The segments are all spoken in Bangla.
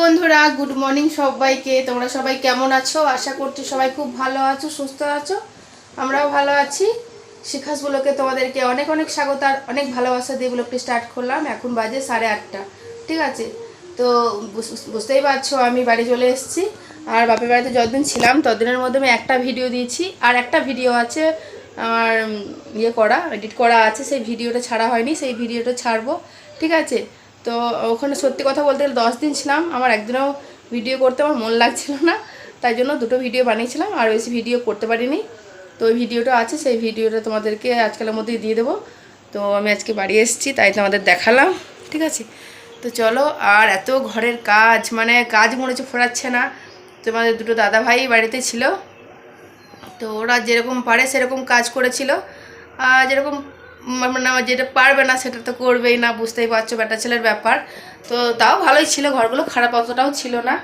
বন্ধুরা, গুড মর্নিং সবাইকে। তোমরা সবাই কেমন আছো? আশা করছি সবাই খুব ভালো আছো, সুস্থ আছো। আমরাও ভালো আছি। শিখাস ব্লকে তোমাদেরকে অনেক অনেক স্বাগত আর অনেক ভালোবাসা দিয়ে ব্লগটি স্টার্ট করলাম। এখন বাজে সাড়ে আটটা, ঠিক আছে? তো বুঝতেই পারছ, আমি বাড়ি চলে এসেছি। আর বাপের বাড়িতে যতদিন ছিলাম, ততদিনের মধ্যে আমি একটা ভিডিও দিয়েছি। আর একটা ভিডিও আছে আমার ইয়ে করা, এডিট করা আছে। সেই ভিডিওটা ছাড়া হয়নি, সেই ভিডিওটা ছাড়বো, ঠিক আছে? তো ওখানে সত্যি কথা বলতে গেলে দশ দিন ছিলাম, আমার একদিনও ভিডিও করতে আমার মন লাগছিল না, তাই জন্য দুটো ভিডিও বানিয়েছিলাম, আর বেশি ভিডিও করতে পারিনি। তো ওই ভিডিওটা আছে, সেই ভিডিওটা তোমাদেরকে আজকালের মধ্যেই দিয়ে দেবো। তো আমি আজকে বাড়ি এসেছি, তাই তোমাদের দেখালাম, ঠিক আছে? তো চলো, আর এত ঘরের কাজ মানে কাজ মনে হচ্ছে ফোরাচ্ছে না। তোমাদের দুটো দাদা ভাই বাড়িতে ছিল, তো ওরা যেরকম পারে সেরকম কাজ করেছিল। আর যেরকম মানে যেটা পারবে না, সেটা তো করবেই না, বুঝতেই পারছ বেটা ছেলের ব্যাপার। তো তাও ভালোই ছিল, ঘরগুলো খারাপ অতটাও ছিল না।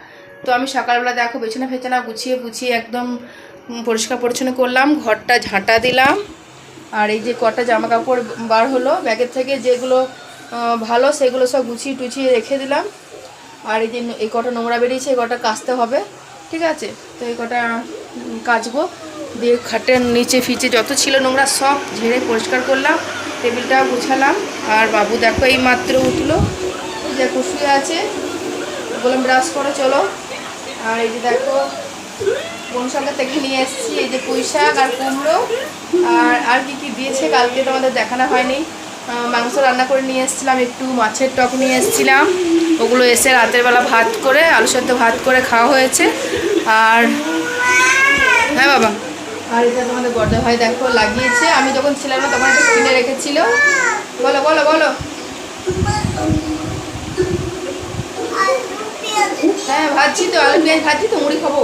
তো আমি সকালবেলা দেখো, পেছনে ফেছনা গুছিয়ে গুছিয়ে একদম পরিষ্কার পরিচ্ছন্ন করলাম, ঘরটা ঝাঁটা দিলাম। আর এই যে কটা জামা কাপড় বার হলো, ব্যাগের থেকে যেগুলো ভালো, সেগুলো সব গুছিয়ে টুছিয়ে রেখে দিলাম। আর এই যে এই কটা নোংরা বেরিয়েছে, এই কটা কাচতে হবে, ঠিক আছে? তো এই কটা কাচবো। দিয়ে খাটের নিচে ফিচে যত ছিল নোংরা সব ঝেড়ে পরিষ্কার করলাম। টেবিলটাও গুছালাম। আর বাবু দেখো এই মাত্র উঠল। যে শুয়ে আছে। বললাম, ব্রাশ করে, চলো। আর এই যে দেখো বনসঙ্গের থেকে নিয়ে এসেছি। এই যে পুঁই শাক আর কুমড়ো। আর আর কি কি দিয়েছে কালকে তোমাদের দেখানো হয়নি। মাংস রান্না করে নিয়ে এসেছিলাম, একটু মাছের টক নিয়ে এসেছিলাম। ওগুলো এসে রাতের বেলা ভাত করে, আলু সেদ্ধ ভাত করে খাওয়া হয়েছে। আর হ্যাঁ বাবা। আর এটা তোমাদের বড়দা ভাই দেখো, লাগিয়েছে। আমি যখন ছিলাম না, তখন এটা কিনে রেখেছিল। বলো বলো বলো। হ্যাঁ ভাবছি তো, আলু পেঁয়াজ ভাবছি তো, মুড়ি খাব।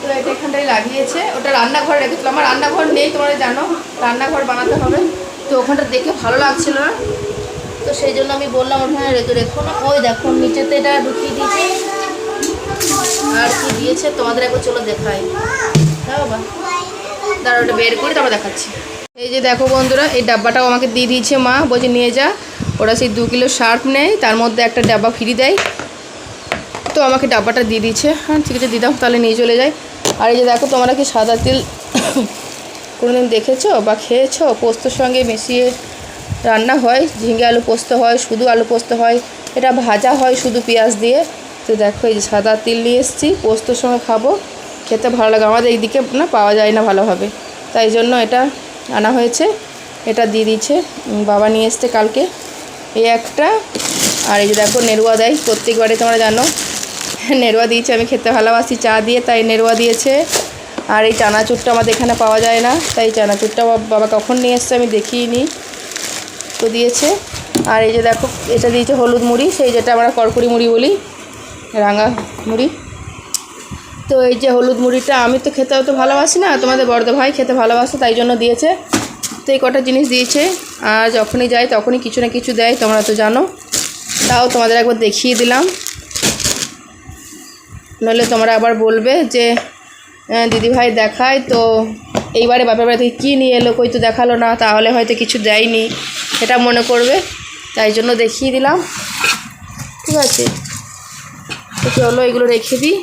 তো এটা এখানটায় লাগিয়েছে। ওটা রান্নাঘরে রেখেছিল। আমার রান্নাঘর নেই, তোমরা জানো। রান্নাঘর বানাতে হবে। তো ওখানটা দেখে ভালো লাগছিল। না তো সেই জন্য আমি বললাম, ওখানে রেখে, রেখো না। ওই দেখো, নিচেতে এটা ঢুকিয়ে দিয়েছে। আর কি দিয়েছে, তোমাদের একবার চলো দেখাই। হ্যাঁ বাবা। দাঁড়া ওটা বের করে, তারপর দেখাচ্ছি। এই যে দেখো বন্ধুরা, এই ডাব্বাটাও আমাকে দিয়ে দিয়েছে মা, বলছে নিয়ে যা। ওরা সেই দু কিলো শার্প নেয়, তার মধ্যে একটা ডাব্বা ফ্রি দেয়। তো আমাকে ডাব্বাটা দিয়ে দিয়েছে। হ্যাঁ ঠিক আছে দিদাম তাহলে নিয়ে চলে যাই আর এই যে দেখো, তোমরা কি সাদা তেল কোনোদিন দেখেছ বা খেয়েছো? পোস্তর সঙ্গে মিশিয়ে রান্না হয়? ঝিঙে আলু পোস্ত হয়, শুধু আলু পোস্ত হয়? এটা ভাজা হয় শুধু পেঁয়াজ দিয়ে? তো দেখো, এই যে সাদা তিল নিয়ে এসেছি, পোস্তর সঙ্গে খাব। খেতে ভালো লাগে। আমাদের এইদিকে না পাওয়া যায় না ভালোভাবে। তাই জন্য এটা আনা হয়েছে। এটা দিয়ে দিচ্ছে বাবা নিয়ে এসছে কালকে। এই একটা। আর এই যে দেখো, নেরুয়া দেয়। প্রত্যেকবারে তোমরা জানো, নেরুয়া দিয়েছে। আমি খেতে ভালোবাসি চা দিয়ে, তাই নেরুয়া দিয়েছে। আর এই চানাচুরটা আমাদের এখানে পাওয়া যায় না। তাই চানাচুরটা বাবা কখন নিয়ে এসছে আমি দেখিয়ে নিই তো দিয়েছে। আর এই যে দেখো, এটা দিয়েছে হলুদ মুড়ি। সেই যেটা আমরা কড়কড়ি মুড়ি বলি, রাঙা মুড়ি। তো এই যে হলুদ মুড়িটা আমি তো খেতে অত ভালোবাসি না তোমাদের বড়দা ভাই খেতে ভালোবাসে তাই জন্য দিয়েছে। তো এই কটা জিনিস দিয়েছে আর যখনই যাই তখনই কিছু না কিছু দেয় তোমরা তো জানো। তাও তোমাদের একবার দেখিয়ে দিলাম। নইলে তোমরা আবার বলবে যে আহ, দিদিভাই দেখায় তো এইবারে বাপের বাড়ি থেকে কী নিয়ে এলো কই তো দেখাল না তাহলে হয়তো কিছু দেয়নি। এটা মনে করবে তাই জন্য দেখিয়ে দিলাম। ঠিক আছে। তো চলো এগুলো রেখে দিই।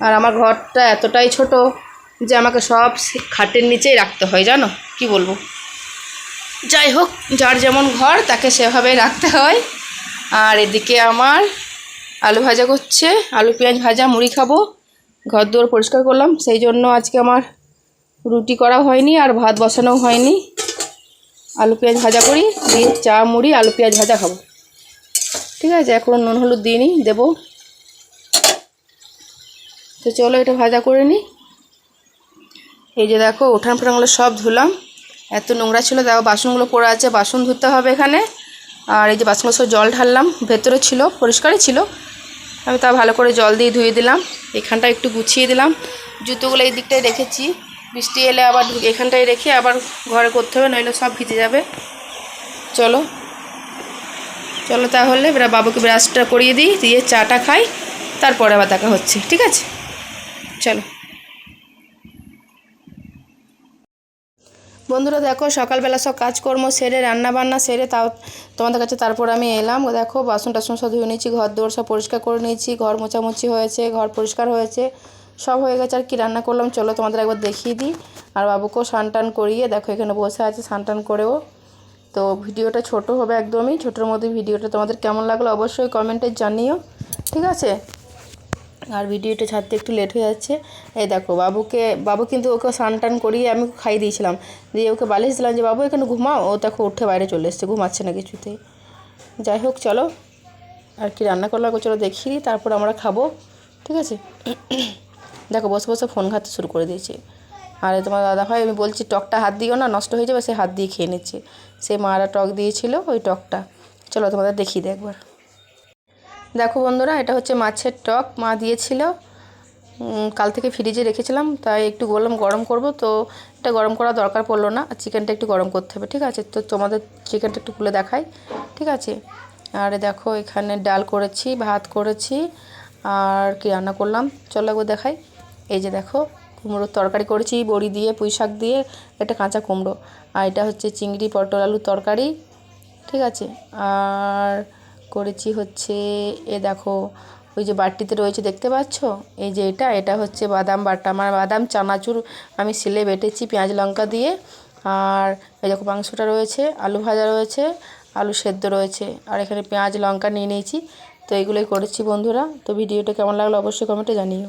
আর আমার ঘরটা এতটাই ছোট যে আমাকে সব খাটের নিচেই রাখতে হয়, জানো? কি বলব? যাই হোক, যার যেমন ঘর, তাকে সেভাবেই রাখতে হয়। আর এদিকে আমার আলু ভাজা করছে, আলু, পেঁয়াজ ভাজা, মুড়ি খাব। ঘর দুয়ার পরিষ্কার করলাম, সেই জন্য আজকে আমার রুটি করা হয়নি আর ভাত বসানো হয়নি। আলু, পেঁয়াজ ভাজা করি, দিয়ে চা, মুড়ি, আলু, পেঁয়াজ ভাজা খাব। ঠিক আছে, এখন নুন, হলুদ দিয়ে নিই, দেবো। তো চলো এটা ভাজা করে নিই। এই যে দেখো, উঠান ফোটানগুলো সব ধুলাম। এত নোংরা ছিল, দেখো বাসনগুলো পড়ে আছে, বাসন ধুতে হবে এখানে। আর এই যে বাসনগুলো সব জল ঢাললাম, ভেতরে ছিল, পরিষ্কারই ছিল। আমি তা ভালো করে জল দিয়ে ধুয়ে দিলাম, এখানটা একটু গুছিয়ে দিলাম। জুতোগুলো এই দিকটায় রেখেছি, বৃষ্টি এলে আবার এখানটায় রেখে আবার ঘরে করতে হবে, নইলে সব ভিজে যাবে। চলো। চলো তাহলে, এবার বাবুকে ব্রাশটা করিয়ে দিই, দিয়ে চাটা খাই, তারপরে আবার দেখা হচ্ছে, ঠিক আছে? চলো। বন্ধুরা দেখো, সকালবেলা সব কাজকর্ম সেরে রান্না বান্না সেরে, তাও তোমাদের কাছে তারপর আমি এলাম। দেখো, বাসন টাসন সব ধুয়ে নিয়েছি, ঘর দৌড় সব পরিষ্কার করে নিয়েছি, ঘর মোছামুছি হয়েছে, ঘর পরিষ্কার হয়েছে, সব হয়ে গেছে। আর কি রান্না করলাম, চলো তোমাদের একবার দেখিয়ে দিই। আর বাবুকেও টান করিয়ে, দেখো এখানে বসে আছে টান করেও। তো ভিডিওটা ছোট হবে একদমই, ছোটোর মধ্যে ভিডিওটা তোমাদের কেমন লাগল অবশ্যই কমেন্টে জানিও, ঠিক আছে? আর ভিডিওটা ছাড়তে একটু লেট হয়ে যাচ্ছে। এই দেখো, বাবুকে, বাবু কিন্তু ওকে স্নান টান করিয়ে আমি খাইয়ে দিয়েছিলাম। দিয়ে ওকে বালিশ দিলাম যে, বাবু, এখানে ঘুমাও। ও দেখো উঠে বাইরে চলে এসছে, ঘুমাচ্ছে না কিছুতেই। যাই হোক, চলো। আর কি রান্না করলাম চলো দিই তারপর আমরা খাব, ঠিক আছে? দেখো, বসে বসে ফোন ঘাটতে শুরু করে দিয়েছে। আর, তোমার দাদা ভাই, আমি বলছি, টকটা হাত দিও না, নষ্ট হয়ে যাবে, সে হাত দিয়ে খেয়ে নিচ্ছে। সে মারা টক দিয়েছিল, ওই টকটা। চলো, তোমাদের দেখিয়ে দিই একবার। দেখো বন্ধুরা, এটা হচ্ছে মাছের টক। মা দিয়েছিল। কাল থেকে ফ্রিজে রেখেছিলাম, তাই একটু বললাম গরম করব। তো এটা গরম করা দরকার পড়ল না, আর চিকেনটা একটু গরম করতে হবে, ঠিক আছে? তো তোমাদের চিকেনটা একটু খুলে দেখাই, ঠিক আছে? আর দেখো, এখানে ডাল করেছি, ভাত করেছি, আর কি রান্না করলাম? চলো একবার দেখাই। এই যে দেখো, কুমড়োর তরকারি করেছি, বড়ি দিয়ে, পুঁই শাক দিয়ে এটা কাঁচা কুমড়ো। আর এটা হচ্ছে চিংড়ি, পটল, আলুর তরকারি, ঠিক আছে? আর করেছি হচ্ছে, এ দেখো, ওই যে বাটিতে রয়েছে, দেখতে পাচ্ছ? এই যে এটা এটা হচ্ছে বাদাম বাটা। আমার বাদাম, চানাচুর আমি সিলে বেটেছি পেঁয়াজ লঙ্কা দিয়ে। আর এই দেখো মাংসটা রয়েছে, আলু ভাজা রয়েছে, আলু সেদ্ধ রয়েছে। আর এখানে পেঁয়াজ, লঙ্কা নিয়ে নিয়েছি। তো এগুলোই করেছি বন্ধুরা। তো ভিডিওটা কেমন লাগল অবশ্যই কমেন্টে জানিয়ে